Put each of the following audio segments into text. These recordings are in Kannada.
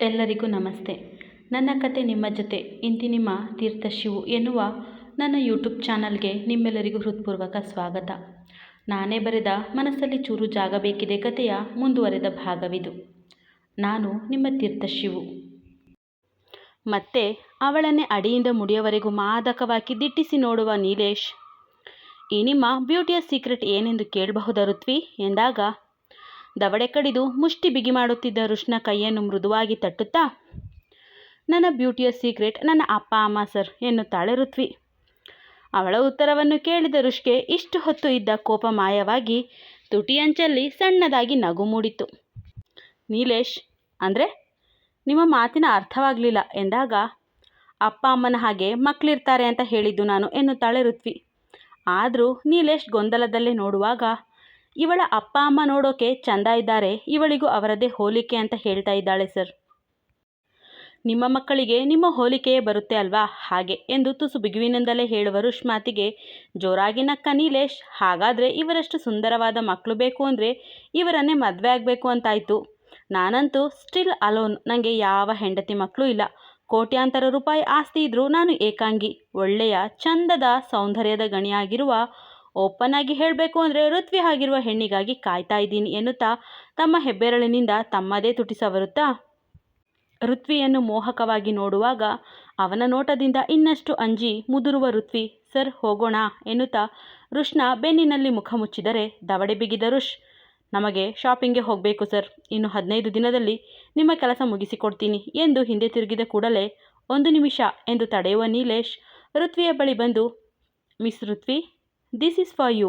ಎಲ್ಲರಿಗೂ ನಮಸ್ತೆ. ನನ್ನ ಕತೆ ನಿಮ್ಮ ಜೊತೆ ಇಂತಿ ನಿಮ್ಮ ತೀರ್ಥ ಶಿವು ಎನ್ನುವ ನನ್ನ ಯೂಟ್ಯೂಬ್ ಚಾನಲ್ಗೆ ನಿಮ್ಮೆಲ್ಲರಿಗೂ ಹೃತ್ಪೂರ್ವಕ ಸ್ವಾಗತ. ನಾನೇ ಬರೆದ ಮನಸ್ಸಲ್ಲಿ ಚೂರು ಜಾಗ ಬೇಕಿದೆ ಕಥೆಯ ಮುಂದುವರೆದ ಭಾಗವಿದು. ನಾನು ನಿಮ್ಮ ತೀರ್ಥ ಶಿವು. ಮತ್ತೆ ಅವಳನ್ನೇ ಅಡಿಯಿಂದ ಮುಡಿಯವರೆಗೂ ಮಾದಕವಾಗಿ ದಿಟ್ಟಿಸಿ ನೋಡುವ ನೀಲೇಶ್. ಈ ನಿಮ್ಮ ಬ್ಯೂಟಿಯ ಸೀಕ್ರೆಟ್ ಏನೆಂದು ಕೇಳಬಹುದಾ ಋತ್ವಿ? ಎಂದಾಗ ದವಡೆ ಕಡಿದು ಮುಷ್ಟಿ ಬಿಗಿ ಮಾಡುತ್ತಿದ್ದ ರುಷ್ನ ಕೈಯನ್ನು ಮೃದುವಾಗಿ ತಟ್ಟುತ್ತಾ, ನನ್ನ ಬ್ಯೂಟಿಯ ಸೀಕ್ರೆಟ್ ನನ್ನ ಅಪ್ಪ, ಅಮ್ಮ, ಸರ್ ಎನ್ನುತ್ತಾಳೆ ಋತ್ವಿ. ಅವಳ ಉತ್ತರವನ್ನು ಕೇಳಿದ ರುಷ್ಗೆ ಇಷ್ಟು ಹೊತ್ತು ಇದ್ದ ಕೋಪ ಮಾಯವಾಗಿ ತುಟಿಯಂಚಲ್ಲಿ ಸಣ್ಣದಾಗಿ ನಗು ಮೂಡಿತು ನೀಲೇಶ್, ಅಂದರೆ ನಿಮ್ಮ ಮಾತಿನ ಅರ್ಥವಾಗಲಿಲ್ಲ ಎಂದಾಗ, ಅಪ್ಪ, ಅಮ್ಮನ ಹಾಗೆ ಮಕ್ಕಳಿರ್ತಾರೆ ಅಂತ ಹೇಳಿದ್ದು ನಾನು ಎನ್ನುತ್ತಾಳೆ ಋತ್ವಿ. ಆದರೂ ನೀಲೇಶ್ ಗೊಂದಲದಲ್ಲೇ ನೋಡುವಾಗ ಇವಳ ಅಪ್ಪ ಅಮ್ಮ ನೋಡೋಕೆ ಚಂದ ಇದ್ದಾರೆ, ಇವಳಿಗೂ ಅವರದೇ ಹೋಲಿಕೆ ಅಂತ ಹೇಳ್ತಾ ಇದ್ದಾಳೆ ಸರ್. ನಿಮ್ಮ ಮಕ್ಕಳಿಗೆ ನಿಮ್ಮ ಹೋಲಿಕೆಯೇ ಬರುತ್ತೆ ಅಲ್ವಾ? ಹಾಗೆ ಎಂದು ತುಸು ಬಿಗುವಿನಿಂದಲೇ ಹೇಳುವ ರುಷ್ಮಾತಿಗೆ, ಜೋರಾಗಿ ನಕ್ಕ ನೀಲೇಶ್, ಹಾಗಾದರೆ ಇವರಷ್ಟು ಸುಂದರವಾದ ಮಕ್ಕಳು ಬೇಕು ಅಂದರೆ ಇವರನ್ನೇ ಮದುವೆ ಆಗಬೇಕು ಅಂತಾಯಿತು. ನಾನಂತೂ ಸ್ಟಿಲ್ ಅಲೋನ್ ನನಗೆ ಯಾವ ಹೆಂಡತಿ ಮಕ್ಕಳು ಇಲ್ಲ. ಕೋಟ್ಯಾಂತರ ರೂಪಾಯಿ ಆಸ್ತಿ ಇದ್ದರೂ ನಾನು ಏಕಾಂಗಿ, ಒಳ್ಳೆಯ, ಚಂದದ, ಸೌಂದರ್ಯದ ಗಣಿಯಾಗಿರುವ ಓಪನ್ ಆಗಿ ಹೇಳಬೇಕು ಅಂದರೆ ಋತ್ವಿ ಆಗಿರುವ ಹೆಣ್ಣಿಗಾಗಿ ಕಾಯ್ತಾ ಇದ್ದೀನಿ ಎನ್ನುತ್ತಾ ತಮ್ಮ ಹೆಬ್ಬೆರಳಿನಿಂದ ತಮ್ಮದೇ ತುಟಿ ಸವರುತ್ತಾ ಋತ್ವಿಯನ್ನು ಮೋಹಕವಾಗಿ ನೋಡುವಾಗ ಅವನ ನೋಟದಿಂದ ಇನ್ನಷ್ಟು ಅಂಜಿ ಮುದುರುವ ಋತ್ವಿ, ಸರ್, ಹೋಗೋಣ ಎನ್ನುತ್ತಾ ಋಷ್ಣ ಬೆನ್ನಿನಲ್ಲಿ ಮುಖ ಮುಚ್ಚಿದರೆ ದವಡೆ ಬಿಗಿದ ಋಷ್, ನಮಗೆ ಶಾಪಿಂಗ್ಗೆ ಹೋಗಬೇಕು, ಸರ್. ಇನ್ನು ಹದಿನೈದು ದಿನದಲ್ಲಿ ನಿಮ್ಮ ಕೆಲಸ ಮುಗಿಸಿಕೊಡ್ತೀನಿ ಎಂದು ಹಿಂದೆ ತಿರುಗಿದ ಕೂಡಲೇ, ಒಂದು ನಿಮಿಷ ಎಂದು ತಡೆಯುವ ನೀಲೇಶ್ ಋತ್ವಿಯ ಬಳಿ ಬಂದು, miss Ruthvi this is for you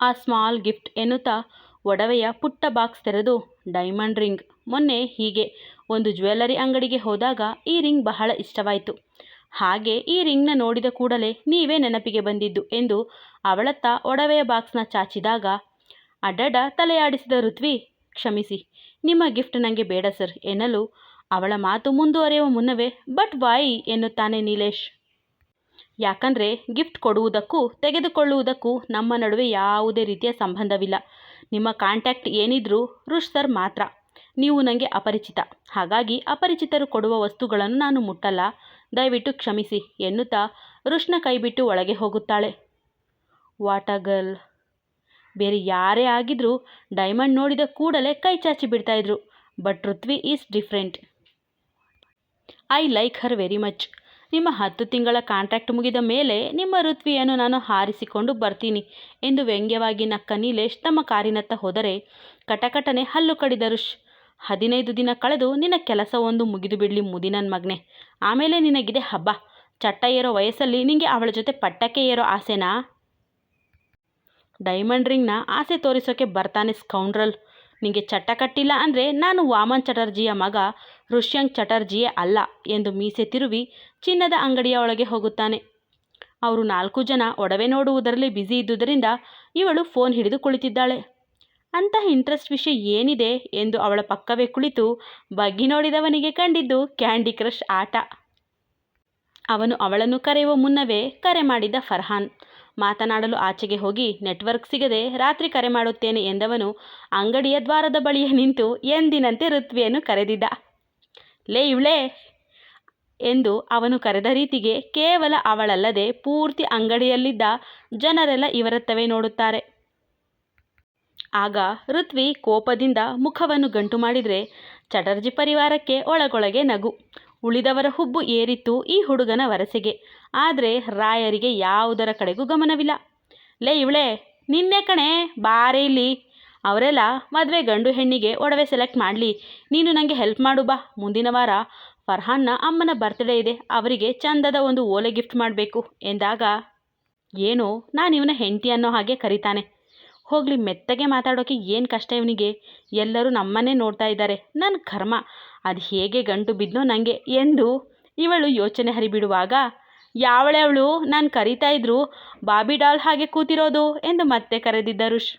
a small gift ಎನ್ನುತ್ತಾ ಒಡವೆಯ ಪುಟ್ಟ ಬಾಕ್ಸ್ ತೆರೆದು ಡೈಮಂಡ್ ರಿಂಗ್ ಮೊನ್ನೆ ಹೀಗೆ ಒಂದು ಜ್ಯುವೆಲ್ಲರಿ ಅಂಗಡಿಗೆ ಹೋದಾಗ ಈ ರಿಂಗ್ ಬಹಳ ಇಷ್ಟವಾಯಿತು. ಹಾಗೆ ಈ ರಿಂಗ್ನ ನೋಡಿದ ಕೂಡಲೇ ನೀವೇ ನೆನಪಿಗೆ ಬಂದಿದ್ದು ಎಂದು ಅವಳತ್ತ ಒಡವೆಯ ಬಾಕ್ಸ್ನ ಚಾಚಿದಾಗ ಅಡ್ಡಡ ತಲೆಯಾಡಿಸಿದ ಋತ್ವಿ, ಕ್ಷಮಿಸಿ, ನಿಮ್ಮ ಗಿಫ್ಟ್ ನನಗೆ ಬೇಡ ಸರ್ ಎನ್ನಲು ಅವಳ ಮಾತು ಮುಂದುವರೆಯುವ ಮುನ್ನವೇ ಬಟ್ ವಾಯಿ ಎನ್ನುತ್ತಾನೆ ನೀಲೇಶ್. ಯಾಕಂದರೆ ಗಿಫ್ಟ್ ಕೊಡುವುದಕ್ಕೂ ತೆಗೆದುಕೊಳ್ಳುವುದಕ್ಕೂ ನಮ್ಮ ನಡುವೆ ಯಾವುದೇ ರೀತಿಯ ಸಂಬಂಧವಿಲ್ಲ. ನಿಮ್ಮ ಕಾಂಟ್ಯಾಕ್ಟ್ ಏನಿದ್ರೂ ರುಷ್ ಸರ್ ಮಾತ್ರ. ನೀವು ನನಗೆ ಅಪರಿಚಿತ. ಹಾಗಾಗಿ ಅಪರಿಚಿತರು ಕೊಡುವ ವಸ್ತುಗಳನ್ನು ನಾನು ಮುಟ್ಟಲ್ಲ. ದಯವಿಟ್ಟು ಕ್ಷಮಿಸಿ ಎನ್ನುತ್ತಾ ರುಷ್ನ ಕೈಬಿಟ್ಟು ಒಳಗೆ ಹೋಗುತ್ತಾಳೆ. ವಾಟ ಗರ್ಲ್ ಬೇರೆ ಯಾರೇ ಆಗಿದ್ರೂ ಡೈಮಂಡ್ ನೋಡಿದ ಕೂಡಲೇ ಕೈ ಚಾಚಿ ಬಿಡ್ತಾಯಿದ್ರು but Ruthvi is different I like her very much ನಿಮ್ಮ ಹತ್ತು ತಿಂಗಳ ಕಾಂಟ್ರಾಕ್ಟ್ ಮುಗಿದ ಮೇಲೆ ನಿಮ್ಮ ಋತ್ವಿಯನ್ನು ನಾನು ಹಾರಿಸಿಕೊಂಡು ಬರ್ತೀನಿ ಎಂದು ವ್ಯಂಗ್ಯವಾಗಿ ನಕ್ಕ ನೀಲೇಶ್ ತಮ್ಮ ಕಾರಿನತ್ತ ಹೋದರೆ ಕಟಕಟನೆ ಹಲ್ಲು ಕಡಿದರು ಹದಿನೈದು ದಿನ ಕಳೆದು ನಿನ್ನ ಕೆಲಸವೊಂದು ಮುಗಿದು ಬಿಡಲಿ ಮುದಿನನ್ ಮಗನೆ. ಆಮೇಲೆ ನಿನಗಿದೆ ಹಬ್ಬ. ಚಟ್ಟ ಏರೋ ವಯಸ್ಸಲ್ಲಿ ನಿನಗೆ ಅವಳ ಜೊತೆ ಪಟ್ಟಕ್ಕೆ ಏರೋ ಆಸೆನಾ? ಡೈಮಂಡ್ ರಿಂಗ್ನ ಆಸೆ ತೋರಿಸೋಕೆ ಬರ್ತಾನೆ ಸ್ಕೌಂಡ್ರಲ್. ನಿನಗೆ ಚಟ್ಟ ಕಟ್ಟಿಲ್ಲ ಅಂದರೆ ನಾನು ವಾಮನ್ ಚಟರ್ಜಿಯ ಮಗ ಋಷ್ಯಂಕ್ ಚಟರ್ಜಿಯೇ ಅಲ್ಲ ಎಂದು ಮೀಸೆ ತಿರುವಿ ಚಿನ್ನದ ಅಂಗಡಿಯ ಒಳಗೆ ಹೋಗುತ್ತಾನೆ. ಅವರು ನಾಲ್ಕು ಜನ ಒಡವೆ ನೋಡುವುದರಲ್ಲಿ ಬ್ಯುಸಿ ಇದ್ದುದರಿಂದ ಇವಳು ಫೋನ್ ಹಿಡಿದು ಕುಳಿತಿದ್ದಾಳೆ. ಅಂತಹ ಇಂಟ್ರೆಸ್ಟ್ ವಿಷಯ ಏನಿದೆ ಎಂದು ಅವಳ ಪಕ್ಕವೇ ಕುಳಿತು ಬಗ್ಗಿ ನೋಡಿದವನಿಗೆ ಕಂಡಿದ್ದು ಕ್ಯಾಂಡಿ ಕ್ರಶ್ ಆಟ. ಅವನು ಅವಳನ್ನು ಕರೆಯುವ ಮುನ್ನವೇ ಕರೆ ಮಾಡಿದ್ದ ಫರ್ಹಾನ್. ಮಾತನಾಡಲು ಆಚೆಗೆ ಹೋಗಿ, ನೆಟ್ವರ್ಕ್ ಸಿಗದೆ ರಾತ್ರಿ ಕರೆ ಮಾಡುತ್ತೇನೆ ಎಂದವನು ಅಂಗಡಿಯ ದ್ವಾರದ ಬಳಿಯೇ ನಿಂತು ಎಂದಿನಂತೆ ಋತ್ವಿಯನ್ನು ಕರೆದಿದ್ದ. ಲೇ ಇವಳೇ ಎಂದು ಅವನು ಕರೆದ ರೀತಿಗೆ ಕೇವಲ ಅವಳಲ್ಲದೆ ಪೂರ್ತಿ ಅಂಗಡಿಯಲ್ಲಿದ್ದ ಜನರೆಲ್ಲ ಇವರತ್ತವೇ ನೋಡುತ್ತಾರೆ. ಆಗ ಋತ್ವಿ ಕೋಪದಿಂದ ಮುಖವನ್ನು ಗಂಟು ಮಾಡಿದರೆ ಚಟರ್ಜಿ ಪರಿವಾರಕ್ಕೆ ಒಳಗೊಳಗೆ ನಗು. ಉಳಿದವರ ಹುಬ್ಬು ಏರಿತ್ತು ಈ ಹುಡುಗನ ವರಸೆಗೆ. ಆದರೆ ರಾಯರಿಗೆ ಯಾವುದರ ಕಡೆಗೂ ಗಮನವಿಲ್ಲ. ಲೇ ಇವಳೆ, ನಿನ್ನೆ ಕಣೆ, ಬಾರೆ ಇಲ್ಲಿ. ಅವರೆಲ್ಲ ಮದುವೆ ಗಂಡು ಹೆಣ್ಣಿಗೆ ಒಡವೆ ಸೆಲೆಕ್ಟ್ ಮಾಡಲಿ. ನೀನು ನನಗೆ ಹೆಲ್ಪ್ ಮಾಡು ಬಾ. ಮುಂದಿನ ವಾರ ಫರ್ಹಾನ್ನ ಅಮ್ಮನ ಬರ್ತ್ಡೇ ಇದೆ. ಅವರಿಗೆ ಚಂದದ ಒಂದು ಓಲೆ ಗಿಫ್ಟ್ ಮಾಡಬೇಕು ಎಂದಾಗ, ಏನೋ ನಾನು ಇವನ ಹೆಂಡತಿ ಅನ್ನೋ ಹಾಗೆ ಕರೀತಾನೆ. ಹೋಗಲಿ, ಮೆತ್ತಗೆ ಮಾತಾಡೋಕೆ ಏನು ಕಷ್ಟ ಇವನಿಗೆ? ಎಲ್ಲರೂ ನಮ್ಮನ್ನೇ ನೋಡ್ತಾ ಇದ್ದಾರೆ. ನನ್ನ ಕರ್ಮ. ಅದು ಹೇಗೆ ಗಂಟು ಬಿದ್ದನೋ ನನಗೆ ಎಂದು ಇವಳು ಯೋಚನೆ ಹರಿಬಿಡುವಾಗ, ಯಾವಳೆ ಅವಳು? ನಾನು ಕರೀತಾ ಇದ್ರು, ಬಾಬಿ ಡಾಲ್ ಹಾಗೆ ಕೂತಿರೋದು ಎಂದು ಮತ್ತೆ ಕರೆದಿದ್ದ ರುಷ್.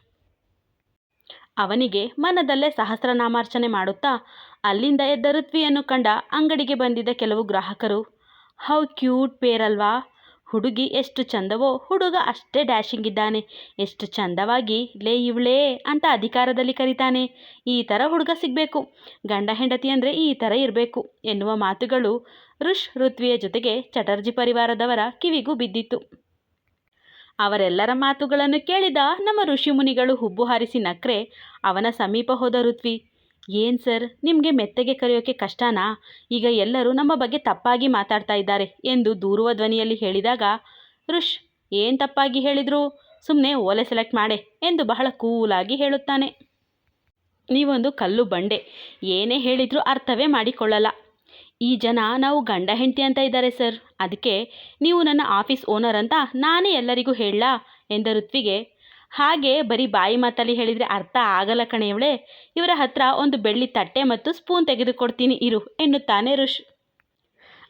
ಅವನಿಗೆ ಮನದಲ್ಲೇ ಸಹಸ್ರನಾಮಾರ್ಚನೆ ಮಾಡುತ್ತಾ, ಅಲ್ಲಿಂದ ಎದ್ದ ಋತ್ವಿಯನ್ನು ಕಂಡ ಅಂಗಡಿಗೆ ಬಂದಿದ್ದ ಕೆಲವು ಗ್ರಾಹಕರು, ಹೌ ಕ್ಯೂಟ್ ಪೇರಲ್ವಾ? ಹುಡುಗಿ ಎಷ್ಟು ಚಂದವೋ ಹುಡುಗ ಅಷ್ಟೇ ಡ್ಯಾಶಿಂಗ್ ಇದ್ದಾನೆ. ಎಷ್ಟು ಚಂದವಾಗಿ ಲೇ ಇವಳೇ ಅಂತ ಅಧಿಕಾರದಲ್ಲಿ ಕರೀತಾನೆ. ಈ ಥರ ಹುಡುಗ ಸಿಗಬೇಕು. ಗಂಡ ಹೆಂಡತಿ ಅಂದರೆ ಈ ಥರ ಇರಬೇಕು ಎನ್ನುವ ಮಾತುಗಳು ಋಷ್ ಋತ್ವಿಯ ಜೊತೆಗೆ ಚಟರ್ಜಿ ಪರಿವಾರದವರ ಕಿವಿಗೂ ಬಿದ್ದಿತ್ತು. ಅವರೆಲ್ಲರ ಮಾತುಗಳನ್ನು ಕೇಳಿದ ನಮ್ಮ ಋಷಿಮುನಿಗಳು ಹುಬ್ಬು ಹಾರಿಸಿ ನಕ್ರೆ ಅವನ ಸಮೀಪ ಹೋದ ಋತ್ವಿ ಏನು ಸರ್? ನಿಮಗೆ ಮೆತ್ತಗೆ ಕರೆಯೋಕೆ ಕಷ್ಟನಾ? ಈಗ ಎಲ್ಲರೂ ನಮ್ಮ ಬಗ್ಗೆ ತಪ್ಪಾಗಿ ಮಾತಾಡ್ತಾ ಇದ್ದಾರೆ ಎಂದು ದೂರುವ ಧ್ವನಿಯಲ್ಲಿ ಹೇಳಿದಾಗ ಋಷ್ ಏನು ತಪ್ಪಾಗಿ ಹೇಳಿದ್ರು? ಸುಮ್ಮನೆ ಓಲೆ ಸೆಲೆಕ್ಟ್ ಮಾಡೆ ಎಂದು ಬಹಳ ಕೂಲಾಗಿ ಹೇಳುತ್ತಾನೆ. ನೀವೊಂದು ಕಲ್ಲು ಬಂಡೆ, ಏನೇ ಹೇಳಿದರೂ ಅರ್ಥವೇ ಮಾಡಿಕೊಳ್ಳಲ್ಲ. ಈ ಜನ ನಾವು ಗಂಡ ಹೆಂಡತಿ ಅಂತ ಇದ್ದಾರೆ ಸರ್. ಅದಕ್ಕೆ ನೀವು ನನ್ನ ಆಫೀಸ್ ಓನರ್ ಅಂತ ನಾನೇ ಎಲ್ಲರಿಗೂ ಹೇಳಲಾ ಎಂದ ಋತ್ವಿಗೆ ಹಾಗೆ ಬರೀ ಬಾಯಿ ಮಾತಲ್ಲಿ ಹೇಳಿದರೆ ಅರ್ಥ ಆಗಲ್ಲ ಕಣೆಯವಳೆ. ಇವರ ಹತ್ರ ಒಂದು ಬೆಳ್ಳಿ ತಟ್ಟೆ ಮತ್ತು ಸ್ಪೂನ್ ತೆಗೆದುಕೊಡ್ತೀನಿ, ಇರು, ಎನ್ನುತ್ತಾನೆ ಋಷ್.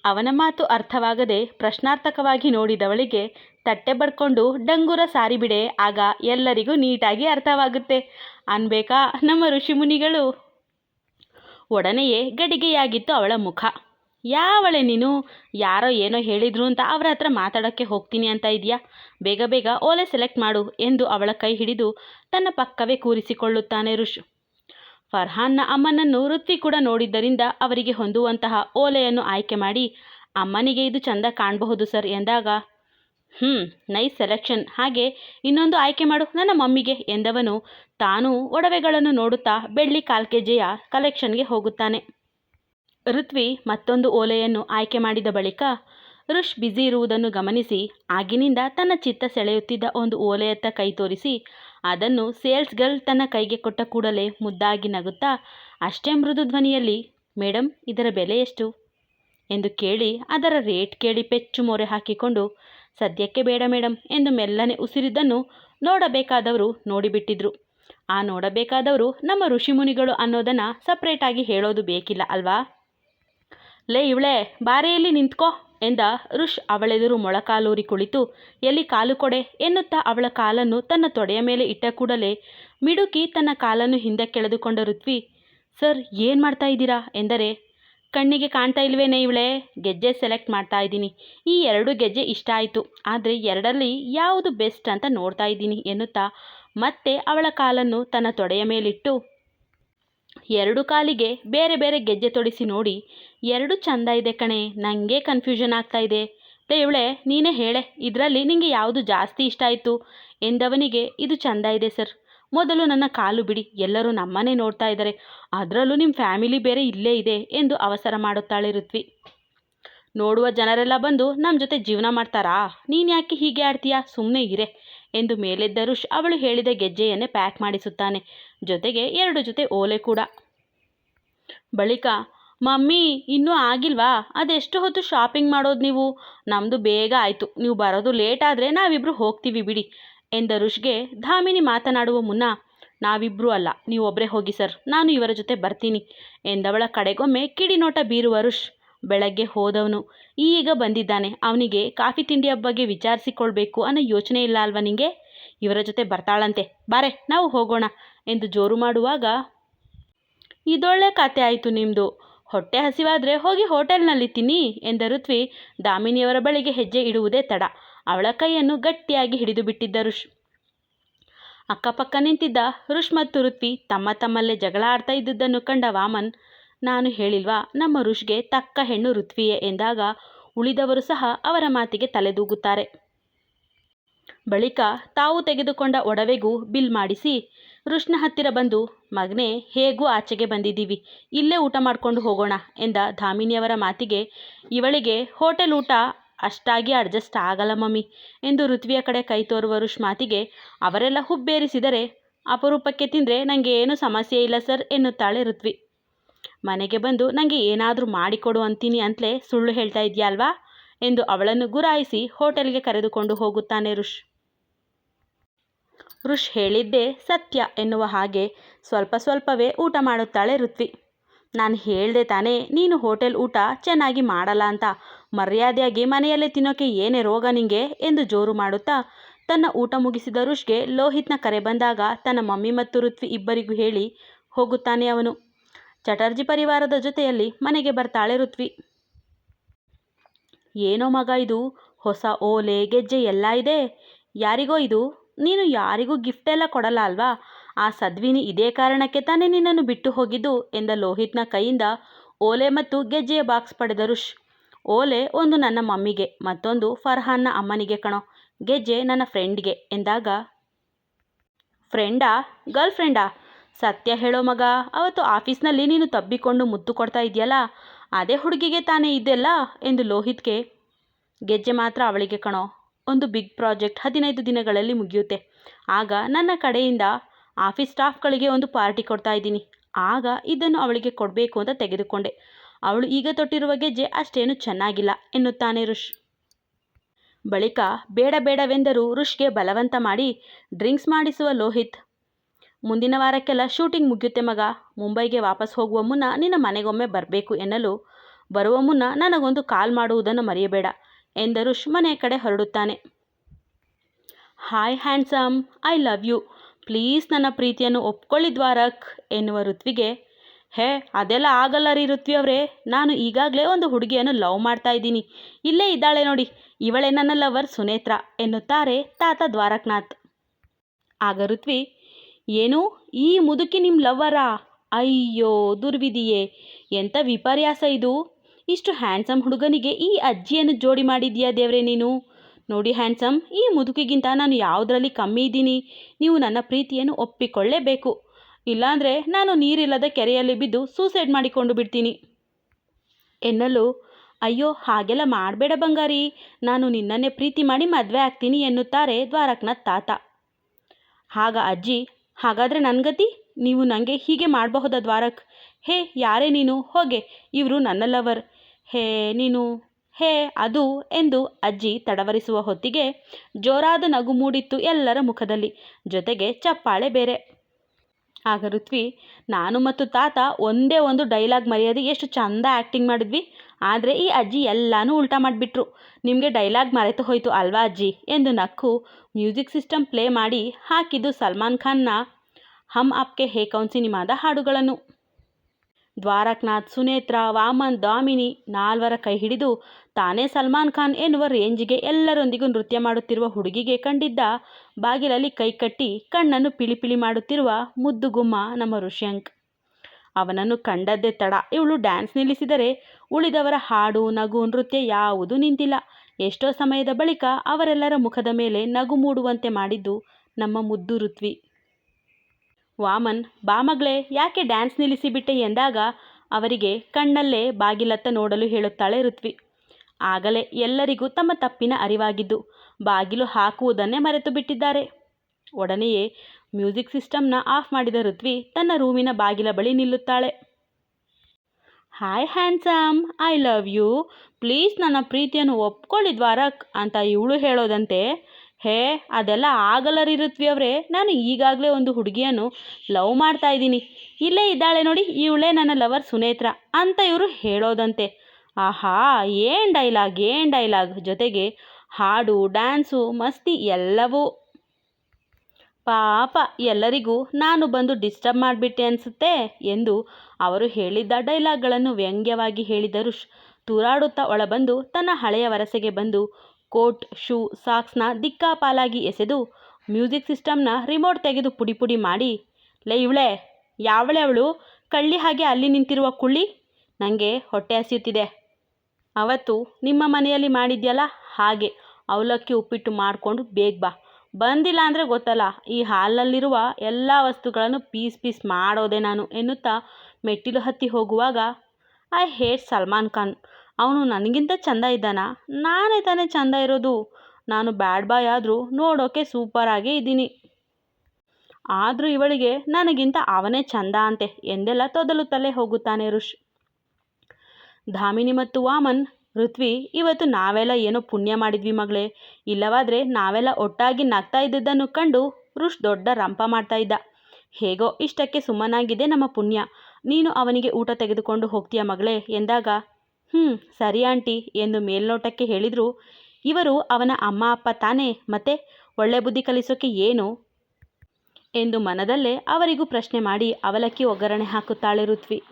ಅವನ ಮಾತು ಅರ್ಥವಾಗದೆ ಪ್ರಶ್ನಾರ್ಥಕವಾಗಿ ನೋಡಿದವಳಿಗೆ ತಟ್ಟೆ ಬಡ್ಕೊಂಡು, ಡಂಗುರ ಸಾರಿಬಿಡೆ ಆಗ ಎಲ್ಲರಿಗೂ ನೀಟಾಗಿ ಅರ್ಥವಾಗುತ್ತೆ. ಅನ್ಬೇಕಾ ನಮ್ಮ ಋಷಿಮುನಿಗಳು ಒಡನೆಯೇ ಗಡಿಗೆಯಾಗಿತ್ತು ಅವಳ ಮುಖ. ಯಾವಳೆ ನೀನು? ಯಾರೋ ಏನೋ ಹೇಳಿದ್ರು ಅಂತ ಅವರ ಹತ್ರ ಮಾತಾಡೋಕ್ಕೆ ಹೋಗ್ತೀನಿ ಅಂತ ಇದೆಯಾ? ಬೇಗ ಬೇಗ ಓಲೆ ಸೆಲೆಕ್ಟ್ ಮಾಡು ಎಂದು ಅವಳ ಕೈ ಹಿಡಿದು ತನ್ನ ಪಕ್ಕವೇ ಕೂರಿಸಿಕೊಳ್ಳುತ್ತಾನೆ ಋಷ್. ಫರ್ಹಾನ್ನ ಅಮ್ಮನನ್ನು ವೃತ್ತಿ ಕೂಡ ನೋಡಿದ್ದರಿಂದ ಅವರಿಗೆ ಹೊಂದುವಂತಹ ಓಲೆಯನ್ನು ಆಯ್ಕೆ ಮಾಡಿ, ಅಮ್ಮನಿಗೆ ಇದು ಚಂದ ಕಾಣಬಹುದು ಸರ್ ಎಂದಾಗ ಹ್ಞೂ ನೈಸ್ ಸೆಲೆಕ್ಷನ್, ಹಾಗೆ ಇನ್ನೊಂದು ಆಯ್ಕೆ ಮಾಡು, ನನ್ನ ಮಮ್ಮಿಗೆ ಎಂದವನು ತಾನು ಒಡವೆಗಳನ್ನು ನೋಡುತ್ತಾ ಬೆಳ್ಳಿ ಕಾಲ್ಕೆಜೆಯ ಕಲೆಕ್ಷನ್ಗೆ ಹೋಗುತ್ತಾನೆ. ಋತ್ವಿ ಮತ್ತೊಂದು ಓಲೆಯನ್ನು ಆಯ್ಕೆ ಮಾಡಿದ ಬಳಿಕ ಋಷ್ ಬ್ಯುಸಿ ಇರುವುದನ್ನು ಗಮನಿಸಿ ಆಗಿನಿಂದ ತನ್ನ ಚಿತ್ತ ಸೆಳೆಯುತ್ತಿದ್ದ ಒಂದು ಓಲೆಯತ್ತ ಕೈ ತೋರಿಸಿ, ಅದನ್ನು ಸೇಲ್ಸ್ ಗರ್ಲ್ ತನ್ನ ಕೈಗೆ ಕೊಟ್ಟ ಕೂಡಲೇ ಮುದ್ದಾಗಿ ನಗುತ್ತಾ, ಅಷ್ಟೇ ಮೃದು ಧ್ವನಿಯಲ್ಲಿ ಮೇಡಮ್ ಇದರ ಬೆಲೆ ಎಷ್ಟು ಎಂದು ಕೇಳಿ ಅದರ ರೇಟ್ ಕೇಳಿ ಪೆಚ್ಚು ಮೊರೆ ಹಾಕಿಕೊಂಡು, ಸದ್ಯಕ್ಕೆ ಬೇಡ ಮೇಡಮ್ ಎಂದು ಮೆಲ್ಲನೆ ಉಸಿರಿದ್ದನ್ನು ನೋಡಬೇಕಾದವರು ನೋಡಿಬಿಟ್ಟಿದ್ರು. ಆ ನೋಡಬೇಕಾದವರು ನಮ್ಮ ಋಷಿಮುನಿಗಳು ಅನ್ನೋದನ್ನು ಸಪ್ರೇಟಾಗಿ ಹೇಳೋದು ಬೇಕಿಲ್ಲ, ಅಲ್ವಾ? ಲೇ ಇವಳೆ, ಬಾರೆಯಲ್ಲಿ ನಿಂತ್ಕೋ ಎಂದ ಋಷ್ ಅವಳೆದುರು ಮೊಳಕಾಲೂರಿ ಕುಳಿತು, ಎಲ್ಲಿ ಕಾಲು ಕೊಡೆ ಎನ್ನುತ್ತಾ ಅವಳ ಕಾಲನ್ನು ತನ್ನ ತೊಡೆಯ ಮೇಲೆ ಇಟ್ಟ ಕೂಡಲೇ ಮಿಡುಕಿ ತನ್ನ ಕಾಲನ್ನು ಹಿಂದಕ್ಕೆಳೆದುಕೊಂಡ ಋತ್ವಿ, ಸರ್, ಏನು ಮಾಡ್ತಾ ಇದ್ದೀರಾ? ಎಂದರೆ, ಕಣ್ಣಿಗೆ ಕಾಣ್ತಾ ಇಲ್ವೇನೇ ಇವಳೆ, ಗೆಜ್ಜೆ ಸೆಲೆಕ್ಟ್ ಮಾಡ್ತಾ ಇದ್ದೀನಿ. ಈ ಎರಡು ಗೆಜ್ಜೆ ಇಷ್ಟ ಆಯಿತು, ಆದರೆ ಎರಡರಲ್ಲಿ ಯಾವುದು ಬೆಸ್ಟ್ ಅಂತ ನೋಡ್ತಾ ಇದ್ದೀನಿ ಎನ್ನುತ್ತಾ ಮತ್ತೆ ಅವಳ ಕಾಲನ್ನು ತನ್ನ ತೊಡೆಯ ಮೇಲಿಟ್ಟು ಎರಡು ಕಾಲಿಗೆ ಬೇರೆ ಬೇರೆ ಗೆಜ್ಜೆ ತೊಡಿಸಿ ನೋಡಿ, ಎರಡು ಚಂದ ಇದೆ ಕಣೆ ನನಗೆ ಕನ್ಫ್ಯೂಷನ್ ಆಗ್ತಾ ಇದೆ. ಲೇ ನೀನೇ ಹೇಳೆ, ಇದರಲ್ಲಿ ನಿಮಗೆ ಯಾವುದು ಜಾಸ್ತಿ ಇಷ್ಟ ಆಯಿತು? ಎಂದವನಿಗೆ, ಇದು ಚಂದ ಇದೆ ಸರ್. ಮೊದಲು ನನ್ನ ಕಾಲು ಬಿಡಿ, ಎಲ್ಲರೂ ನಮ್ಮನೆ ನೋಡ್ತಾ ಇದ್ದಾರೆ ಅದರಲ್ಲೂ ನಿಮ್ಮ ಫ್ಯಾಮಿಲಿ ಬೇರೆ ಇಲ್ಲೇ ಇದೆ ಎಂದು ಅವಸರ ಮಾಡುತ್ತಾಳೆ ಋತ್ವಿ. ನೋಡುವ ಜನರೆಲ್ಲ ಬಂದು ನಮ್ಮ ಜೊತೆ ಜೀವನ ಮಾಡ್ತಾರಾ? ನೀನು ಯಾಕೆ ಹೀಗೆ ಆಡ್ತೀಯಾ? ಸುಮ್ಮನೆ ಇರೆ ಎಂದು ಮೇಲೆದ್ದ ಅವಳು ಹೇಳಿದ ಗೆಜ್ಜೆಯನ್ನೇ ಪ್ಯಾಕ್ ಮಾಡಿಸುತ್ತಾನೆ. ಜೊತೆಗೆ ಎರಡು ಜೊತೆ ಓಲೆ ಕೂಡ. ಬಳಿಕ, ಮಮ್ಮಿ, ಇನ್ನೂ ಆಗಿಲ್ವಾ? ಅದೆಷ್ಟು ಹೊತ್ತು ಶಾಪಿಂಗ್ ಮಾಡೋದು ನೀವು? ನಮ್ಮದು ಬೇಗ ಆಯಿತು. ನೀವು ಬರೋದು ಲೇಟ್ ಆದರೆ ನಾವಿಬ್ಬರು ಹೋಗ್ತೀವಿ ಬಿಡಿ ಎಂದ ರುಷ್ಗೆ ಧಾಮಿನಿ ಮಾತನಾಡುವ ಮುನ್ನ ನಾವಿಬ್ಬರೂ ಅಲ್ಲ, ನೀವು ಒಬ್ಬರೇ ಹೋಗಿ ಸರ್. ನಾನು ಇವರ ಜೊತೆ ಬರ್ತೀನಿ ಎಂದವಳ ಕಡೆಗೊಮ್ಮೆ ಕಿಡಿನೋಟ ಬೀರುವ ರುಷ್ ಬೆಳಗ್ಗೆ ಹೋದವನು. ಈಗ ಬಂದಿದ್ದಾನೆ. ಅವನಿಗೆ ಕಾಫಿ ತಿಂಡಿಯ ಬಗ್ಗೆ ವಿಚಾರಿಸಿಕೊಳ್ಬೇಕು ಅನ್ನೋ ಯೋಚನೆ ಇಲ್ಲ ಅಲ್ವಾ ನಿಂಗೆ? ಇವರ ಜೊತೆ ಬರ್ತಾಳಂತೆ. ಬಾರೆ, ನಾವು ಹೋಗೋಣ ಎಂದು ಜೋರು ಮಾಡುವಾಗ, ಇದೊಳ್ಳೆ ಖಾತೆ ಆಯಿತು ನಿಮ್ಮದು ಹೊಟ್ಟೆ ಹಸಿವಾದರೆ ಹೋಗಿ ಹೋಟೆಲ್ನಲ್ಲಿ ತಿನ್ನಿ ಎಂದ ಋತ್ವಿ ದಾಮಿನಿಯವರ ಬಳಿಗೆ ಹೆಜ್ಜೆ ಇಡುವುದೇ ತಡ. ಅವಳ ಕೈಯನ್ನು ಗಟ್ಟಿಯಾಗಿ ಹಿಡಿದು ಬಿಟ್ಟಿದ್ದ ಋಷ್. ಅಕ್ಕಪಕ್ಕ ನಿಂತಿದ್ದ ಋಷ್ ಮತ್ತು ಋತ್ವಿ ತಮ್ಮ ತಮ್ಮಲ್ಲೇ ಜಗಳ ಆಡ್ತಾ ಇದ್ದುದನ್ನು ಕಂಡ ವಾಮನ್, ನಾನು ಹೇಳಿಲ್ವಾ, ನಮ್ಮ ಋಷ್ಗೆ ತಕ್ಕ ಹೆಣ್ಣು ಋತ್ವಿಯೇ ಎಂದಾಗ ಉಳಿದವರು ಸಹ ಅವರ ಮಾತಿಗೆ ತಲೆದೂಗುತ್ತಾರೆ. ಬಳಿಕ ತಾವು ತೆಗೆದುಕೊಂಡ ಒಡವೆಗೂ ಬಿಲ್ ಮಾಡಿಸಿ ಋಷ್ನ ಹತ್ತಿರ ಬಂದು, ಮಗನೇ, ಹೇಗೂ ಆಚೆಗೆ ಬಂದಿದ್ದೀವಿ, ಇಲ್ಲೇ ಊಟ ಮಾಡಿಕೊಂಡು ಹೋಗೋಣ ಎಂದ ಧಾಮಿನಿಯವರ ಮಾತಿಗೆ, ಇವಳಿಗೆ ಹೋಟೆಲ್ ಊಟ ಅಷ್ಟಾಗಿ ಅಡ್ಜಸ್ಟ್ ಆಗಲ್ಲ ಮಮ್ಮಿ ಎಂದು ಋತ್ವಿಯ ಕಡೆ ಕೈ ತೋರುವ ಋಷ್ ಮಾತಿಗೆ, ಅವರೆಲ್ಲ ಹುಬ್ಬೇರಿಸಿದರೆ ಅಪರೂಪಕ್ಕೆ ತಿಂದರೆ ನನಗೆ ಏನೂ ಸಮಸ್ಯೆ ಇಲ್ಲ ಸರ್ ಎನ್ನುತ್ತಾಳೆ ಋತ್ವಿ. ಮನೆಗೆ ಬಂದು ನನಗೆ ಏನಾದರೂ ಮಾಡಿಕೊಡು ಅಂತೀನಿ ಅಂತಲೇ ಸುಳ್ಳು ಹೇಳ್ತಾ ಇದೆಯಾ ಅಲ್ವಾ? ಎಂದು ಅವಳನ್ನು ಗುರಾಯಿಸಿ ಹೋಟೆಲ್ಗೆ ಕರೆದುಕೊಂಡು ಹೋಗುತ್ತಾನೆ ಋಷ್ ಋಷ್ ಹೇಳಿದ್ದೇ ಸತ್ಯ ಎನ್ನುವ ಹಾಗೆ ಸ್ವಲ್ಪ ಸ್ವಲ್ಪವೇ ಊಟ ಮಾಡುತ್ತಾಳೆ ಋತ್ವಿ. ನಾನು ಹೇಳ್ದೆ ತಾನೇ, ನೀನು ಹೋಟೆಲ್ ಊಟ ಚೆನ್ನಾಗಿ ಮಾಡಲ್ಲ ಅಂತ. ಮರ್ಯಾದೆಯಾಗಿ ಮನೆಯಲ್ಲೇ ತಿನ್ನೋಕೆ ಏನೇ ರೋಗ ನಿಂಗೆ ಎಂದು ಜೋರು ಮಾಡುತ್ತಾ ತನ್ನ ಊಟ ಮುಗಿಸಿದ ಋಷ್ಗೆ ಲೋಹಿತ್ನ ಕರೆ ಬಂದಾಗ ತನ್ನ ಮಮ್ಮಿ ಮತ್ತು ಋತ್ವಿ ಇಬ್ಬರಿಗೂ ಹೇಳಿ, ಹೋಗುತ್ತಾನೆ ಅವನು. ಚಟರ್ಜಿ ಪರಿವಾರದ ಜೊತೆಯಲ್ಲಿ ಮನೆಗೆ ಬರ್ತಾಳೆ ಋತ್ವಿ. ಏನೋ ಮಗ ಇದು, ಹೊಸ ಓಲೆ ಗೆಜ್ಜೆ ಎಲ್ಲ ಇದೆ. ಯಾರಿಗೋ ಇದು ನೀನು ಯಾರಿಗೂ ಗಿಫ್ಟ್ ಎಲ್ಲ ಕೊಡಲ್ಲ ಅಲ್ವಾ? ಆ ಸದ್ವಿನಿ ಇದೇ ಕಾರಣಕ್ಕೆ ತಾನೇ ನಿನ್ನನ್ನು ಬಿಟ್ಟು ಹೋಗಿದ್ದು ಎಂದ ಲೋಹಿತ್ನ ಕೈಯಿಂದ ಓಲೆ ಮತ್ತು ಗೆಜ್ಜೆಯ ಬಾಕ್ಸ್ ಪಡೆದ ರುಷ್. ಓಲೆ ಒಂದು ನನ್ನ ಮಮ್ಮಿಗೆ, ಮತ್ತೊಂದು ಫರ್ಹಾನ್ನ ಅಮ್ಮನಿಗೆ ಕಣೋ, ಗೆಜ್ಜೆ ನನ್ನ ಫ್ರೆಂಡ್ಗೆ ಎಂದಾಗ ಫ್ರೆಂಡಾ ಗರ್ಲ್ ಫ್ರೆಂಡಾ ಸತ್ಯ ಹೇಳೋ ಮಗ, ಅವತ್ತು ಆಫೀಸ್ನಲ್ಲಿ ನೀನು ತಬ್ಬಿಕೊಂಡು ಮುದ್ದು ಕೊಡ್ತಾ ಇದೆಯಲ್ಲ, ಅದೇ ಹುಡುಗಿಗೆ ತಾನೇ ಇದೆಲ್ಲ? ಎಂದು ಲೋಹಿತ್ಗೆ ಗೆಜ್ಜೆ ಮಾತ್ರ ಅವಳಿಗೆ ಕಣೋ ಒಂದು ಬಿಗ್ ಪ್ರಾಜೆಕ್ಟ್ ಹದಿನೈದು ದಿನಗಳಲ್ಲಿ ಮುಗಿಯುತ್ತೆ. ಆಗ ನನ್ನ ಕಡೆಯಿಂದ ಆಫೀಸ್ ಸ್ಟಾಫ್ಗಳಿಗೆ ಒಂದು ಪಾರ್ಟಿ ಕೊಡ್ತಾ ಇದ್ದೀನಿ. ಆಗ ಇದನ್ನು ಅವಳಿಗೆ ಕೊಡಬೇಕು ಅಂತ ತೆಗೆದುಕೊಂಡೆ. ಅವಳು ಈಗ ತೊಟ್ಟಿರುವ ಗೆಜ್ಜೆ ಅಷ್ಟೇನು ಚೆನ್ನಾಗಿಲ್ಲ ಎನ್ನುತ್ತಾನೆ ರುಷ್ ಬಳಿಕ ಬೇಡ ಬೇಡವೆಂದರೂ ಋಷ್ಗೆ ಬಲವಂತ ಮಾಡಿ ಡ್ರಿಂಕ್ಸ್ ಮಾಡಿಸುವ ಲೋಹಿತ್. ಮುಂದಿನ ವಾರಕ್ಕೆಲ್ಲ ಶೂಟಿಂಗ್ ಮುಗಿಯುತ್ತೆ ಮಗ. ಮುಂಬೈಗೆ ವಾಪಸ್ ಹೋಗುವ ಮುನ್ನ ನಿನ್ನ ಮನೆಗೊಮ್ಮೆ ಬರಬೇಕು ಎನ್ನಲು ಬರುವ ಮುನ್ನ ನನಗೊಂದು ಕಾಲ್ ಮಾಡುವುದನ್ನು ಮರೆಯಬೇಡ. ಎಂದ ಋಷ್ ಮನೆಯ ಕಡೆ ಹೊರಡುತ್ತಾನೆ. Hi handsome, I love you. Please ನನ್ನ ಪ್ರೀತಿಯನ್ನು ಒಪ್ಕೊಳ್ಳಿ ದ್ವಾರಕ್, ಎನ್ನುವ ಋತ್ವಿಗೆ. ಹೇ, ಅದೆಲ್ಲ ಆಗಲ್ಲ ರೀ ಋತ್ವಿ ಅವರೇ. ನಾನು ಈಗಾಗಲೇ ಒಂದು ಹುಡುಗಿಯನ್ನು ಲವ್ ಮಾಡ್ತಾ ಇದ್ದೀನಿ. ಇಲ್ಲೇ ಇದ್ದಾಳೆ ನೋಡಿ. ಇವಳೇ ನನ್ನ ಲವರ್ ಸುನೇತ್ರ, ಎನ್ನುತ್ತಾರೆ ತಾತ ದ್ವಾರಕನಾಥ್. ಆಗ ಋತ್ವಿ, ಏನು, ಈ ಮುದುಕಿ ನಿಮ್ಮ ಲವ್ವರಾ ಅಯ್ಯೋ, ದುರ್ವಿದಿಯೇ. ಎಂಥ ವಿಪರ್ಯಾಸ ಇದು. ಇಷ್ಟು ಹ್ಯಾಂಡ್ಸಮ್ ಹುಡುಗನಿಗೆ ಈ ಅಜ್ಜಿಯನ್ನು ಜೋಡಿ ಮಾಡಿದ್ಯಾ ದೇವ್ರೆ ನೀನು? ನೋಡಿ ಹ್ಯಾಂಡ್ಸಮ್, ಈ ಮುದುಕಿಗಿಂತ ನಾನು ಯಾವುದರಲ್ಲಿ ಕಮ್ಮಿ ಇದ್ದೀನಿ. ನೀವು ನನ್ನ ಪ್ರೀತಿಯನ್ನು ಒಪ್ಪಿಕೊಳ್ಳೇಬೇಕು. ಇಲ್ಲಾಂದರೆ ನಾನು ನೀರಿಲ್ಲದ ಕೆರೆಯಲ್ಲಿ ಬಿದ್ದು ಸೂಸೈಡ್ ಮಾಡಿಕೊಂಡು ಬಿಡ್ತೀನಿ. ಎನ್ನಲು, ಅಯ್ಯೋ, ಹಾಗೆಲ್ಲ ಮಾಡಬೇಡ ಬಂಗಾರಿ. ನಾನು ನಿನ್ನನ್ನೇ ಪ್ರೀತಿ ಮಾಡಿ ಮದುವೆ ಆಗ್ತೀನಿ ಎನ್ನುತ್ತಾರೆ ದ್ವಾರಕ್ನ ತಾತ. ಆಗ ಅಜ್ಜಿ, ಹಾಗಾದರೆ ನನ್ನ ಗತಿ? ನೀವು ನನಗೆ ಹೀಗೆ ಮಾಡಬಹುದಾ ದ್ವಾರಕ್? ಹೇ, ಯಾರೇ ನೀನು? ಹೋಗೆ, ಇವರು ನನ್ನ ಲವರ್. ಹೇ ನೀನು, ಹೇ ಅದು ಎಂದು ಅಜ್ಜಿ ತಡವರಿಸುವ ಹೊತ್ತಿಗೆ ಜೋರಾದ ನಗು ಮೂಡಿತ್ತು ಎಲ್ಲರ ಮುಖದಲ್ಲಿ, ಜೊತೆಗೆ ಚಪ್ಪಾಳೆ ಬೇರೆ. ಆಗ ಋತ್ವಿ, ನಾನು ಮತ್ತು ತಾತ ಒಂದೇ ಒಂದು ಡೈಲಾಗ್ ಮರೆಯದೆ ಎಷ್ಟು ಚಂದ ಆ್ಯಕ್ಟಿಂಗ್ ಮಾಡಿದ್ವಿ, ಆದರೆ ಈ ಅಜ್ಜಿ ಎಲ್ಲನೂ ಉಲ್ಟಾ ಮಾಡಿಬಿಟ್ರು. ನಿಮಗೆ ಡೈಲಾಗ್ ಮರೆತು ಹೋಯಿತು ಅಲ್ವಾ ಅಜ್ಜಿ? ಎಂದು ನಕ್ಕು ಮ್ಯೂಸಿಕ್ ಸಿಸ್ಟಮ್ ಪ್ಲೇ ಮಾಡಿ ಹಾಕಿದ್ದು ಸಲ್ಮಾನ್ ಖಾನ್ನ ಹಮ್ ಆಪ್ಕೆ ಹೇ ಕೌನ್ ಸಿನಿಮಾದ ಹಾಡುಗಳನ್ನು. ದ್ವಾರಕ್ನಾಥ್, ಸುನೇತ್ರ, ವಾಮನ್, ದಾಮಿನಿ ನಾಲ್ವರ ಕೈ ಹಿಡಿದು ತಾನೇ ಸಲ್ಮಾನ್ ಖಾನ್ ಎನ್ನುವ ರೇಂಜ್ಗೆ ಎಲ್ಲರೊಂದಿಗೂ ನೃತ್ಯ ಮಾಡುತ್ತಿರುವ ಹುಡುಗಿಗೆ ಕಂಡಿದ್ದ ಬಾಗಿಲಲ್ಲಿ ಕೈಕಟ್ಟಿ ಕಣ್ಣನ್ನು ಪಿಳಿಪಿಳಿ ಮಾಡುತ್ತಿರುವ ಮುದ್ದು ಗುಮ್ಮ ನಮ್ಮ ಋಷ್ಯಂಕ್. ಅವನನ್ನು ಕಂಡದ್ದೇ ತಡ. ಇವಳು ಡ್ಯಾನ್ಸ್ ನಿಲ್ಲಿಸಿದರೆ ಉಳಿದವರ ಹಾಡು, ನಗು, ನೃತ್ಯ ಯಾವುದೂ ನಿಂತಿಲ್ಲ. ಎಷ್ಟೋ ಸಮಯದ ಬಳಿಕ ಅವರೆಲ್ಲರ ಮುಖದ ಮೇಲೆ ನಗು ಮೂಡುವಂತೆ ಮಾಡಿದ್ದು ನಮ್ಮ ಮುದ್ದು ಋತ್ವಿ. ವಾಮನ್, ಬಾಮಗಳೇ, ಯಾಕೆ ಡ್ಯಾನ್ಸ್ ನಿಲ್ಲಿಸಿಬಿಟ್ಟೆ? ಎಂದಾಗ ಅವರಿಗೆ ಕಣ್ಣಲ್ಲೇ ಬಾಗಿಲತ್ತ ನೋಡಲು ಹೇಳುತ್ತಾಳೆ ಋತ್ವಿ. ಆಗಲೇ ಎಲ್ಲರಿಗೂ ತಮ್ಮ ತಪ್ಪಿನ ಅರಿವಾಗಿದ್ದು, ಬಾಗಿಲು ಹಾಕುವುದನ್ನೇ ಮರೆತು ಬಿಟ್ಟಿದ್ದಾರೆ ಒಡನೆಯೇ ಮ್ಯೂಸಿಕ್ ಸಿಸ್ಟಮ್ನ ಆಫ್ ಮಾಡಿದ ಋತ್ವಿ ತನ್ನ ರೂಮಿನ ಬಾಗಿಲ ಬಳಿ ನಿಲ್ಲುತ್ತಾಳೆ. Hi handsome, I love you. Please ನನ್ನ ಪ್ರೀತಿಯನ್ನು ಒಪ್ಕೊಳ್ಳಿ ದ್ವಾರಕ್ ಅಂತ ಇವಳು ಹೇಳೋದಂತೆ ಹೇ, ಅದೆಲ್ಲ ಆಗಲ್ಲ ಅವರೇ ನಾನು ಈಗಾಗಲೇ ಒಂದು ಹುಡುಗಿಯನ್ನು ಲವ್ ಮಾಡ್ತಾ ಇದ್ದೀನಿ. ಇಲ್ಲೇ ಇದ್ದಾಳೆ ನೋಡಿ, ಇವಳೇ ನನ್ನ ಲವರ್ ಸುನೇತ್ರ ಅಂತ ಇವರು ಹೇಳೋದಂತೆ. ಆಹಾ, ಏನು ಡೈಲಾಗ್ ಏನು ಡೈಲಾಗ್? ಜೊತೆಗೆ ಹಾಡು, ಡ್ಯಾನ್ಸು, ಮಸ್ತಿ ಎಲ್ಲವೂ. ಪಾಪ, ಎಲ್ಲರಿಗೂ ನಾನು ಬಂದು ಡಿಸ್ಟರ್ಬ್ ಮಾಡಿಬಿಟ್ಟೆ ಅನಿಸುತ್ತೆ ಎಂದು ಅವರು ಹೇಳಿದ್ದ ಡೈಲಾಗ್ಗಳನ್ನು ವ್ಯಂಗ್ಯವಾಗಿ ಹೇಳಿದರು ತೂರಾಡುತ್ತಾ ಒಳಬಂದು ತನ್ನ ಹಳೆಯ ವರಸೆಗೆ ಬಂದು ಕೋಟ್, ಶೂ, ಸಾಕ್ಸ್ನ ದಿಕ್ಕಾಪಾಲಾಗಿ ಎಸೆದು ಮ್ಯೂಸಿಕ್ ಸಿಸ್ಟಮ್ನ ರಿಮೋಟ್ ತೆಗೆದು ಪುಡಿ ಪುಡಿ ಮಾಡಿ, ಲೇ ಇವಳೆ, ಯಾವಳೆ ಅವಳು? ಕಳ್ಳಿ ಹಾಗೆ ಅಲ್ಲಿ ನಿಂತಿರುವ ಕುಳ್ಳಿ? ನನಗೆ ಹೊಟ್ಟೆ ಹಸಿಯುತ್ತಿದೆ. ಅವತ್ತು ನಿಮ್ಮ ಮನೆಯಲ್ಲಿ ಮಾಡಿದ್ಯಲ್ಲ? ಹಾಗೆ, ಅವಲಕ್ಕಿ ಉಪ್ಪಿಟ್ಟು ಮಾಡಿಕೊಂಡು ಬೇಗ ಬಾ. ಬಂದಿಲ್ಲ ಅಂದರೆ ಗೊತ್ತಲ್ಲ, ಈ ಹಾಲಲ್ಲಿರುವ ಎಲ್ಲ ವಸ್ತುಗಳನ್ನು ಪೀಸ್ ಪೀಸ್ ಮಾಡೋದೆ ನಾನು ಎನ್ನುತ್ತಾ ಮೆಟ್ಟಿಲು ಹತ್ತಿ ಹೋಗುವಾಗ, ಐ ಹೇಟ್ ಸಲ್ಮಾನ್ ಖಾನ್ ಅವನು ನನಗಿಂತ ಚಂದ ಇದ್ದಾನ? ನಾನೇ ತಾನೇ ಚಂದ ಇರೋದು. ನಾನು ಬ್ಯಾಡ್ ಬಾಯ್ ಆದರೂ ನೋಡೋಕೆ ಸೂಪರಾಗೇ ಇದ್ದೀನಿ. ಆದರೂ ಇವಳಿಗೆ ನನಗಿಂತ ಅವನೇ ಚಂದ ಅಂತೆ ಎಂದೆಲ್ಲ ತೊದಲುತ್ತಲೇ ಹೋಗುತ್ತಾನೆ ಋಷ್. ಧಾಮಿನಿ ಮತ್ತು ವಾಮನ್, ಋತ್ವಿ, ಇವತ್ತು ನಾವೆಲ್ಲ ಏನೋ ಪುಣ್ಯ ಮಾಡಿದ್ವಿ ಮಗಳೇ. ಇಲ್ಲವಾದರೆ ನಾವೆಲ್ಲ ಒಟ್ಟಾಗಿ ನಗ್ತಾ ಇದ್ದದ್ದನ್ನು ಕಂಡು ಋಷ್ ದೊಡ್ಡ ರಂಪ ಮಾಡ್ತಾ ಇದ್ದ. ಹೇಗೋ ಇಷ್ಟಕ್ಕೆ ಸುಮ್ಮನಾಗಿದೆ ನಮ್ಮ ಪುಣ್ಯ. ನೀನು ಅವನಿಗೆ ಊಟ ತೆಗೆದುಕೊಂಡು ಹೋಗ್ತೀಯ ಮಗಳೇ? ಎಂದಾಗ ಹ್ಞೂ ಸರಿ ಆಂಟಿ ಎಂದು ಮೇಲ್ನೋಟಕ್ಕೆ ಹೇಳಿದರು. ಇವರು ಅವನ ಅಮ್ಮ, ಅಪ್ಪ ತಾನೇ, ಮತ್ತೆ ಒಳ್ಳೆ ಬುದ್ಧಿ ಕಲಿಸೋಕೆ ಏನು? ಎಂದು ಮನದಲ್ಲೇ ಅವರಿಗೂ ಪ್ರಶ್ನೆ ಮಾಡಿ ಅವಲಕ್ಕಿ ಒಗ್ಗರಣೆ ಹಾಕುತ್ತಾಳೆ ಋತ್ವಿ.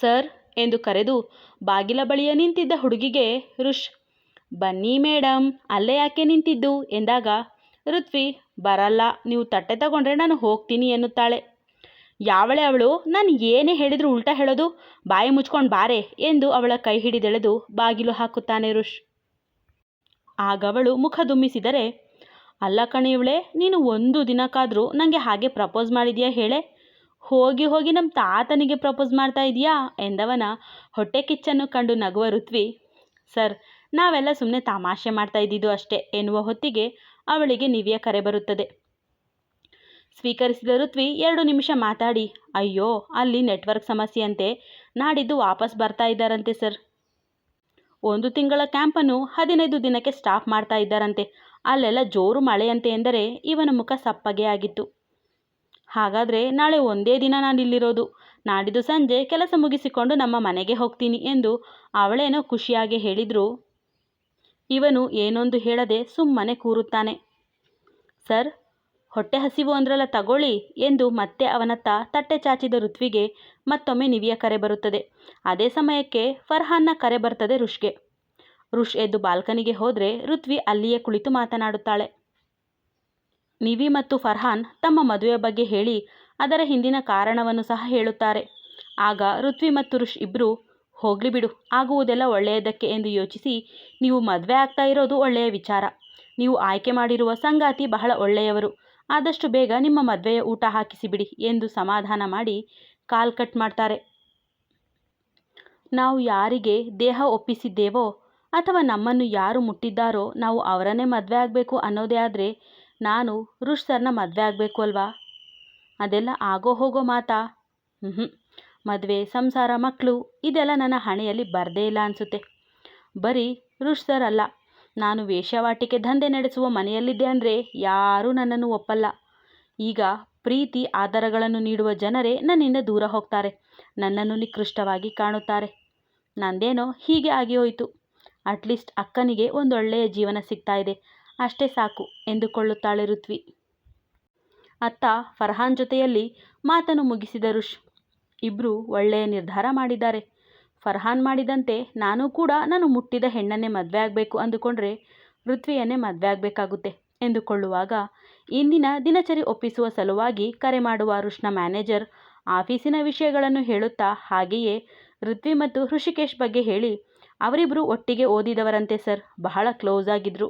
ಸರ್, ಎಂದು ಕರೆದು ಬಾಗಿಲ ಬಳಿಯ ನಿಂತಿದ್ದ ಹುಡುಗಿಗೆ ಋಷ್, ಬನ್ನಿ ಮೇಡಮ್ ಅಲ್ಲೇ ಯಾಕೆ ನಿಂತಿದ್ದು? ಎಂದಾಗ ಋತ್ವಿ, ಬರಲ್ಲ, ನೀವು ತಟ್ಟೆ ತಗೊಂಡ್ರೆ ನಾನು ಹೋಗ್ತೀನಿ ಎನ್ನುತ್ತಾಳೆ. ಯಾವಳೆ ಅವಳು? ನಾನು ಏನೇ ಹೇಳಿದರೂ ಉಲ್ಟಾ ಹೇಳೋದು? ಬಾಯಿ ಮುಚ್ಕೊಂಡು ಬಾರೆ ಎಂದು ಅವಳ ಕೈ ಹಿಡಿದೆಳೆದು ಬಾಗಿಲು ಹಾಕುತ್ತಾನೆ ಋಷ್ ಆಗವಳು ಮುಖ ದುಮ್ಮಿಸಿದರೆ, ಅಲ್ಲ ಕಣಿವಳೆ ನೀನು ಒಂದು ದಿನಕ್ಕಾದರೂ ನನಗೆ ಹಾಗೆ ಪ್ರಪೋಸ್ ಮಾಡಿದೆಯಾ ಹೇಳೆ? ಹೋಗಿ ಹೋಗಿ ನಮ್ಮ ತಾತನಿಗೆ ಪ್ರಪೋಸ್ ಮಾಡ್ತಾ ಇದೀಯಾ? ಎಂದವನ ಹೊಟ್ಟೆ ಕಿಚ್ಚನ್ನು ಕಂಡು ನಗುವ ಋತ್ವಿ, ಸರ್, ನಾವೆಲ್ಲ ಸುಮ್ಮನೆ ತಮಾಷೆ ಮಾಡ್ತಾ ಇದ್ದಿದ್ದು ಅಷ್ಟೇ ಎನ್ನುವ ಹೊತ್ತಿಗೆ ಅವಳಿಗೆ ನಿವಿಯ ಕರೆ ಬರುತ್ತದೆ. ಸ್ವೀಕರಿಸಿದ ಋತ್ವಿ ಎರಡು ನಿಮಿಷ ಮಾತಾಡಿ, ಅಯ್ಯೋ, ಅಲ್ಲಿ ನೆಟ್ವರ್ಕ್ ಸಮಸ್ಯೆಯಂತೆ. ನಾಡಿದ್ದು ವಾಪಸ್ ಬರ್ತಾ ಇದ್ದಾರಂತೆ, ಸರ್. ಒಂದು ತಿಂಗಳ ಕ್ಯಾಂಪನ್ನು ಹದಿನೈದು ದಿನಕ್ಕೆ ಸ್ಟಾಪ್ ಮಾಡ್ತಾ ಇದ್ದಾರಂತೆ. ಅಲ್ಲೆಲ್ಲ ಜೋರು ಮಳೆಯಂತೆ ಎಂದರೆ ಇವನ ಮುಖ ಸಪ್ಪಗೆ ಆಗಿತ್ತು. ಹಾಗಾದರೆ ನಾಳೆ ಒಂದೇ ದಿನ ನಾನಿಲ್ಲಿರೋದು. ನಾಡಿದ್ದು ಸಂಜೆ ಕೆಲಸ ಮುಗಿಸಿಕೊಂಡು ನಮ್ಮ ಮನೆಗೆ ಹೋಗ್ತೀನಿ ಎಂದು ಅವಳೇನೋ ಖುಷಿಯಾಗಿ ಹೇಳಿದ್ರು. ಇವನು ಏನೊಂದು ಹೇಳದೆ ಸುಮ್ಮನೆ ಕೂರುತ್ತಾನೆ. ಸರ್ ಹೊಟ್ಟೆ ಹಸಿವು ಅಂದ್ರಲ್ಲ ತಗೊಳ್ಳಿ ಎಂದು ಮತ್ತೆ ಅವನತ್ತ ತಟ್ಟೆ ಚಾಚಿದ ಋತ್ವಿಗೆ ಮತ್ತೊಮ್ಮೆ ನಿವಿಯ ಕರೆ ಬರುತ್ತದೆ. ಅದೇ ಸಮಯಕ್ಕೆ ಫರ್ಹಾನ್ನ ಕರೆ ಬರ್ತದೆ ಋಷ್ಗೆ ಋಷ್ ಎದ್ದು ಬಾಲ್ಕನಿಗೆ ಹೋದರೆ ಋತ್ವಿ ಅಲ್ಲಿಯೇ ಕುಳಿತು ಮಾತನಾಡುತ್ತಾಳೆ. ನಿವಿ ಮತ್ತು ಫರ್ಹಾನ್ ತಮ್ಮ ಮದುವೆಯ ಬಗ್ಗೆ ಹೇಳಿ ಅದರ ಹಿಂದಿನ ಕಾರಣವನ್ನು ಸಹ ಹೇಳುತ್ತಾರೆ. ಆಗ ಋತ್ವಿ ಮತ್ತು ಋಷ್ ಇಬ್ಬರು ಹೋಗ್ಲಿ ಬಿಡು, ಆಗುವುದೆಲ್ಲ ಒಳ್ಳೆಯದಕ್ಕೆ ಎಂದು ಯೋಚಿಸಿ, ನೀವು ಮದುವೆ ಆಗ್ತಾ ಇರೋದು ಒಳ್ಳೆಯ ವಿಚಾರ. ನೀವು ಆಯ್ಕೆ ಮಾಡಿರುವ ಸಂಗಾತಿ ಬಹಳ ಒಳ್ಳೆಯವರು. ಆದಷ್ಟು ಬೇಗ ನಿಮ್ಮ ಮದುವೆಯ ಊಟ ಹಾಕಿಸಿಬಿಡಿ ಎಂದು ಸಮಾಧಾನ ಮಾಡಿ ಕಾಲ್ ಕಟ್ ಮಾಡ್ತಾರೆ. ನಾವು ಯಾರಿಗೆ ದೇಹ ಒಪ್ಪಿಸಿದ್ದೇವೋ ಅಥವಾ ನಮ್ಮನ್ನು ಯಾರು ಮುಟ್ಟಿದ್ದಾರೋ ನಾವು ಅವರನ್ನೇ ಮದುವೆ ಆಗಬೇಕು ಅನ್ನೋದೇ ಆದರೆ ನಾನು ಋಷ್ ಸರ್ನ ಮದುವೆ ಆಗಬೇಕು ಅಲ್ವಾ? ಅದೆಲ್ಲ ಆಗೋ ಹೋಗೋ ಮಾತಾ? ಹ್ಞೂ ಮದುವೆ, ಸಂಸಾರ ಮಕ್ಕಳು ಇದೆಲ್ಲ ನನ್ನ ಹಣೆಯಲ್ಲಿ ಬರದೇ ಇಲ್ಲ ಅನಿಸುತ್ತೆ. ಬರೀ ಋಷ್ ಸರ್ ಅಲ್ಲ. ನಾನು ವೇಶ್ಯಾವಾಟಿಕೆ ದಂಧೆ ನಡೆಸುವ ಮನೆಯಲ್ಲಿದ್ದೆ ಅಂದರೆ ಯಾರೂ ನನ್ನನ್ನು ಒಪ್ಪಲ್ಲ. ಈಗ ಪ್ರೀತಿ ಆಧಾರಗಳನ್ನು ನೀಡುವ ಜನರೇ ನನ್ನಿಂದ ದೂರ ಹೋಗ್ತಾರೆ. ನನ್ನನ್ನು ನಿಕೃಷ್ಟವಾಗಿ ಕಾಣುತ್ತಾರೆ. ನಂದೇನೋ ಹೀಗೆ ಆಗಿ ಹೋಯಿತು. ಅಟ್ಲೀಸ್ಟ್ ಅಕ್ಕನಿಗೆ ಒಂದೊಳ್ಳೆಯ ಜೀವನ ಸಿಗ್ತಾ ಇದೆ. ಅಷ್ಟೇ ಸಾಕು ಎಂದುಕೊಳ್ಳುತ್ತಾಳೆ ಋತ್ವಿ. ಅತ್ತ ಫರ್ಹಾನ್ ಜೊತೆಯಲ್ಲಿ ಮಾತನ್ನು ಮುಗಿಸಿದ ಋಷ್. ಇಬ್ಬರು ಒಳ್ಳೆಯ ನಿರ್ಧಾರ ಮಾಡಿದ್ದಾರೆ. ಫರ್ಹಾನ್ ಮಾಡಿದಂತೆ ನಾನು ಕೂಡ ನಾನು ಮುಟ್ಟಿದ ಹೆಣ್ಣನ್ನೇ ಮದುವೆ ಆಗಬೇಕು ಅಂದುಕೊಂಡ್ರೆ ಋತ್ವಿಯನ್ನೇ ಮದುವೆ ಆಗಬೇಕಾಗುತ್ತೆ ಎಂದುಕೊಳ್ಳುವಾಗ ಇಂದಿನ ದಿನಚರಿ ಒಪ್ಪಿಸುವ ಸಲುವಾಗಿ ಕರೆ ಮಾಡುವ ಋಷ್ನ ಮ್ಯಾನೇಜರ್ ಆಫೀಸಿನ ವಿಷಯಗಳನ್ನು ಹೇಳುತ್ತಾ ಹಾಗೆಯೇ ಋತ್ವಿ ಮತ್ತು ಋಷಿಕೇಶ್ ಬಗ್ಗೆ ಹೇಳಿ ಅವರಿಬ್ಬರು ಒಟ್ಟಿಗೆ ಓದಿದವರಂತೆ ಸರ್, ಬಹಳ ಕ್ಲೋಸ್ ಆಗಿದ್ರು.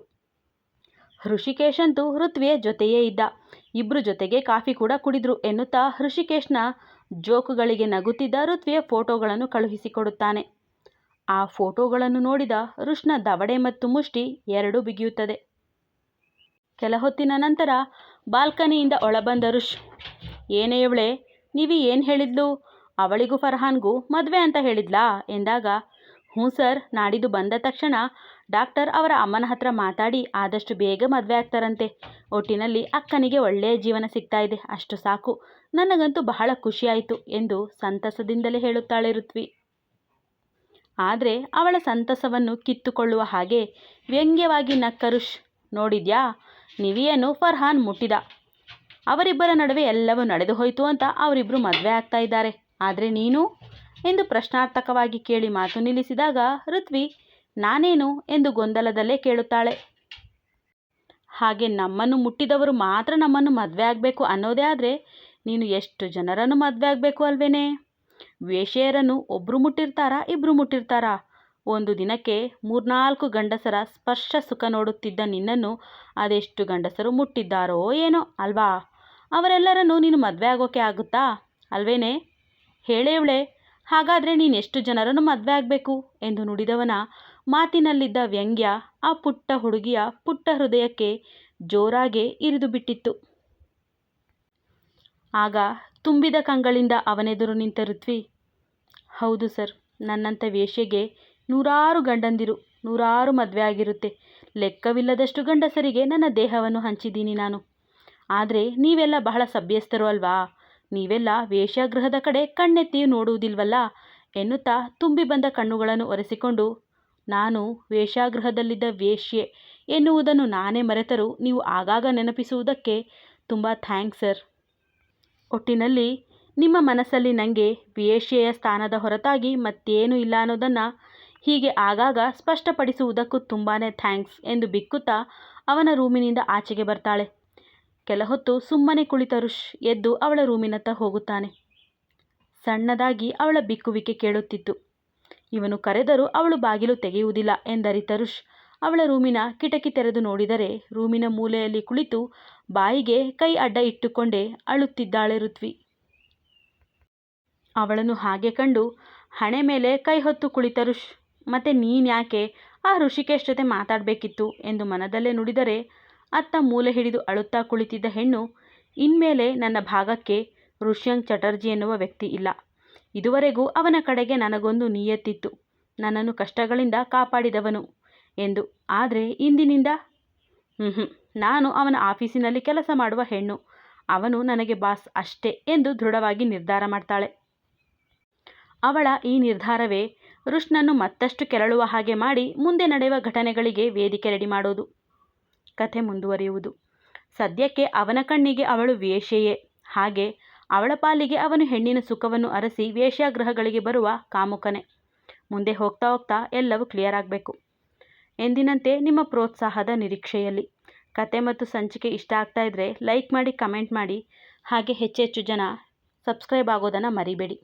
ಋಷಿಕೇಶ್ ಅಂತೂ ಋತ್ವಿಯ ಜೊತೆಯೇ ಇದ್ದ ಇಬ್ಬರು ಜೊತೆಗೆ ಕಾಫಿ ಕೂಡ ಕುಡಿದ್ರು ಎನ್ನುತ್ತಾ ಹೃಷಿಕೇಶ್ನ ಜೋಕುಗಳಿಗೆ ನಗುತ್ತಿದ್ದ ಋತ್ವಿಯ ಫೋಟೋಗಳನ್ನು ಕಳುಹಿಸಿಕೊಡುತ್ತಾನೆ. ಆ ಫೋಟೋಗಳನ್ನು ನೋಡಿದ ಋಷ್ನ ದವಡೆ ಮತ್ತು ಮುಷ್ಟಿ ಎರಡೂ ಬಿಗಿಯುತ್ತದೆ. ಕೆಲ ಹೊತ್ತಿನ ನಂತರ ಬಾಲ್ಕನಿಯಿಂದ ಒಳಬಂದ ಋಷ್, ಏನೇ ಇವಳೆ, ನೀವಿ ಏನು ಹೇಳಿದ್ಲು? ಅವಳಿಗೂ ಫರ್ಹಾನ್ಗೂ ಮದುವೆ ಅಂತ ಹೇಳಿದ್ಲಾ? ಎಂದಾಗ, ಹ್ಞೂ ಸರ್ ನಾಡಿದು ಬಂದ ತಕ್ಷಣ ಡಾಕ್ಟರ್ ಅವರ ಅಮ್ಮನ ಹತ್ರ ಮಾತಾಡಿ ಆದಷ್ಟು ಬೇಗ ಮದುವೆ ಆಗ್ತಾರಂತೆ. ಒಟ್ಟಿನಲ್ಲಿ ಅಕ್ಕನಿಗೆ ಒಳ್ಳೆಯ ಜೀವನ ಸಿಗ್ತಾ ಇದೆ. ಅಷ್ಟು ಸಾಕು. ನನಗಂತೂ ಬಹಳ ಖುಷಿಯಾಯಿತು ಎಂದು ಸಂತಸದಿಂದಲೇ ಹೇಳುತ್ತಾಳೆ ಋತ್ವಿ. ಆದರೆ ಅವಳ ಸಂತಸವನ್ನು ಕಿತ್ತುಕೊಳ್ಳುವ ಹಾಗೆ ವ್ಯಂಗ್ಯವಾಗಿ ನಕ್ಕರುಷ್, ನೋಡಿದ್ಯಾ? ನಿವಿಯನ್ನು ಫರ್ಹಾನ್ ಮುಟ್ಟಿದ. ಅವರಿಬ್ಬರ ನಡುವೆ ಎಲ್ಲವೂ ನಡೆದು ಹೋಯಿತು ಅಂತ ಅವರಿಬ್ಬರು ಮದುವೆ ಆಗ್ತಾ ಇದ್ದಾರೆ. ಆದರೆ ನೀನು? ಎಂದು ಪ್ರಶ್ನಾರ್ಥಕವಾಗಿ ಕೇಳಿ ಮಾತು ನಿಲ್ಲಿಸಿದಾಗ ಋತ್ವಿ, ನಾನೇನು ಎಂದು ಗೊಂದಲದಲ್ಲೇ ಕೇಳುತ್ತಾಳೆ. ಹಾಗೆ ನಮ್ಮನ್ನು ಮುಟ್ಟಿದವರು ಮಾತ್ರ ನಮ್ಮನ್ನು ಮದುವೆ ಆಗಬೇಕು ಅನ್ನೋದೇ ಆದರೆ ನೀನು ಎಷ್ಟು ಜನರನ್ನು ಮದುವೆ ಆಗಬೇಕು ಅಲ್ವೇನೆ? ವೇಶ್ಯೆಯರನ್ನು ಒಬ್ಬರು ಮುಟ್ಟಿರ್ತಾರಾ ಇಬ್ಬರು ಮುಟ್ಟಿರ್ತಾರಾ? ಒಂದು ದಿನಕ್ಕೆ ಮೂರ್ನಾಲ್ಕು ಗಂಡಸರ ಸ್ಪರ್ಶ ಸುಖ ನೋಡುತ್ತಿದ್ದ ನಿನ್ನನ್ನು ಅದೆಷ್ಟು ಗಂಡಸರು ಮುಟ್ಟಿದ್ದಾರೋ ಏನೋ, ಅಲ್ವಾ? ಅವರೆಲ್ಲರನ್ನು ನೀನು ಮದುವೆ ಆಗೋಕೆ ಆಗುತ್ತಾ? ಅಲ್ವೇನೆ? ಹೇಳೇವಳೆ, ಹಾಗಾದರೆ ಎಷ್ಟು ಜನರನ್ನು ಮದುವೆ ಆಗಬೇಕು? ಎಂದು ನುಡಿದವನ ಮಾತಿನಲ್ಲಿದ್ದ ವ್ಯಂಗ್ಯ ಆ ಪುಟ್ಟ ಹುಡುಗಿಯ ಪುಟ್ಟ ಹೃದಯಕ್ಕೆ ಜೋರಾಗೆ ಇರಿದು ಬಿಟ್ಟಿತ್ತು. ಆಗ ತುಂಬಿದ ಕಂಗಳಿಂದ ಅವನೆದುರು ನಿಂತ ಋತ್ವಿ, ಹೌದು ಸರ್, ನನ್ನಂಥ ವೇಶ್ಯೆಗೆ ನೂರಾರು ಗಂಡಂದಿರು, ನೂರಾರು ಮದುವೆ ಆಗಿರುತ್ತೆ. ಲೆಕ್ಕವಿಲ್ಲದಷ್ಟು ಗಂಡಸರಿಗೆ ನನ್ನ ದೇಹವನ್ನು ಹಂಚಿದ್ದೀನಿ ನಾನು. ಆದರೆ ನೀವೆಲ್ಲ ಬಹಳ ಸಭ್ಯಸ್ಥರು ಅಲ್ವಾ? ನೀವೆಲ್ಲ ವೇಶ್ಯಾಗೃಹದ ಕಡೆ ಕಣ್ಣೆತ್ತಿ ನೋಡುವುದಿಲ್ವಲ್ಲ? ಎನ್ನುತ್ತಾ ತುಂಬಿ ಬಂದ ಕಣ್ಣುಗಳನ್ನು ಒರೆಸಿಕೊಂಡು, ನಾನು ವೇಶ್ಯಾಗೃಹದಲ್ಲಿದ್ದ ವೇಶ್ಯೆ ಎನ್ನುವುದನ್ನು ನಾನೇ ಮರೆತರೂ ನೀವು ಆಗಾಗ ನೆನಪಿಸುವುದಕ್ಕೆ ತುಂಬ ಥ್ಯಾಂಕ್ಸ್ ಸರ್. ಒಟ್ಟಿನಲ್ಲಿ ನಿಮ್ಮ ಮನಸ್ಸಲ್ಲಿ ನನಗೆ ವೇಶ್ಯೆಯ ಸ್ಥಾನದ ಹೊರತಾಗಿ ಮತ್ತೇನೂ ಇಲ್ಲ ಅನ್ನೋದನ್ನು ಹೀಗೆ ಆಗಾಗ ಸ್ಪಷ್ಟಪಡಿಸುವುದಕ್ಕೂ ತುಂಬಾ ಥ್ಯಾಂಕ್ಸ್ ಎಂದು ಬಿಕ್ಕುತ್ತಾ ಅವನ ರೂಮಿನಿಂದ ಆಚೆಗೆ ಬರ್ತಾಳೆ. ಕೆಲ ಹೊತ್ತು ಸುಮ್ಮನೆ ಕುಳಿತ ರುಷ್ ಎದ್ದು ಅವಳ ರೂಮಿನತ್ತ ಹೋಗುತ್ತಾನೆ. ಸಣ್ಣದಾಗಿ ಅವಳ ಬಿಕ್ಕುವಿಕೆ ಕೇಳುತ್ತಿತ್ತು. ಇವನು ಕರೆದರೂ ಅವಳು ಬಾಗಿಲು ತೆಗೆಯುವುದಿಲ್ಲ ಎಂದರಿತ ರುಷ್ ಅವಳ ರೂಮಿನ ಕಿಟಕಿ ತೆರೆದು ನೋಡಿದರೆ ರೂಮಿನ ಮೂಲೆಯಲ್ಲಿ ಕುಳಿತು ಬಾಯಿಗೆ ಕೈ ಅಡ್ಡ ಇಟ್ಟುಕೊಂಡೇ ಅಳುತ್ತಿದ್ದಾಳೆ ಋತ್ವಿ. ಅವಳನ್ನು ಹಾಗೆ ಕಂಡು ಹಣೆ ಮೇಲೆ ಕೈ ಹೊತ್ತು ಕುಳಿತ ಋಷ್, ಮತ್ತೆ ನೀನ್ಯಾಕೆ ಆ ಋಷಿಕೇಶ್ ಜೊತೆ ಮಾತಾಡಬೇಕಿತ್ತು? ಎಂದು ಮನದಲ್ಲೇ ನುಡಿದರೆ, ಅತ್ತ ಮೂಲೆ ಹಿಡಿದು ಅಳುತ್ತಾ ಕುಳಿತಿದ್ದ ಹೆಣ್ಣು, ಇನ್ಮೇಲೆ ನನ್ನ ಭಾಗಕ್ಕೆ ಋಷ್ಯಂಗ್ ಚಟರ್ಜಿ ಎನ್ನುವ ವ್ಯಕ್ತಿ ಇಲ್ಲ. ಇದುವರೆಗೂ ಅವನ ಕಡೆಗೆ ನನಗೊಂದು ನಿಯತ್ತಿತ್ತು. ನನ್ನನ್ನು ಕಷ್ಟಗಳಿಂದ ಕಾಪಾಡಿದವನು ಎಂದು. ಆದರೆ ಇಂದಿನಿಂದ? ಹ್ಞೂ ನಾನು ಅವನ ಆಫೀಸಿನಲ್ಲಿ ಕೆಲಸ ಮಾಡುವ ಹೆಣ್ಣು. ಅವನು ನನಗೆ ಬಾಸ್ ಅಷ್ಟೇ ಎಂದು ದೃಢವಾಗಿ ನಿರ್ಧಾರ ಮಾಡ್ತಾಳೆ. ಅವಳ ಈ ನಿರ್ಧಾರವೇ ರುಷ್ನನ್ನು ಮತ್ತಷ್ಟು ಕೆರಳುವ ಹಾಗೆ ಮಾಡಿ ಮುಂದೆ ನಡೆಯುವ ಘಟನೆಗಳಿಗೆ ವೇದಿಕೆ ರೆಡಿ ಮಾಡೋದು. ಕಥೆ ಮುಂದುವರಿಯುವುದು. ಸದ್ಯಕ್ಕೆ ಅವನ ಕಣ್ಣಿಗೆ ಅವಳು ವೇಷೆಯೇ. ಹಾಗೆ ಅವಳ ಪಾಲಿಗೆ ಅವನು ಹೆಣ್ಣಿನ ಸುಖವನ್ನು ಅರಸಿ ವೇಶ್ಯಾಗ್ರಹಗಳಿಗೆ ಬರುವ ಕಾಮುಕನೆ. ಮುಂದೆ ಹೋಗ್ತಾ ಹೋಗ್ತಾ ಎಲ್ಲವೂ ಕ್ಲಿಯರ್ ಆಗಬೇಕು. ಎಂದಿನಂತೆ ನಿಮ್ಮ ಪ್ರೋತ್ಸಾಹದ ನಿರೀಕ್ಷೆಯಲ್ಲಿ. ಕತೆ ಮತ್ತು ಸಂಚಿಕೆ ಇಷ್ಟ ಆಗ್ತಾ ಇದ್ದರೆ ಲೈಕ್ ಮಾಡಿ ಕಮೆಂಟ್ ಮಾಡಿ. ಹಾಗೆ ಹೆಚ್ಚೆಚ್ಚು ಜನ ಸಬ್ಸ್ಕ್ರೈಬ್ ಆಗೋದನ್ನು ಮರಿಬೇಡಿ.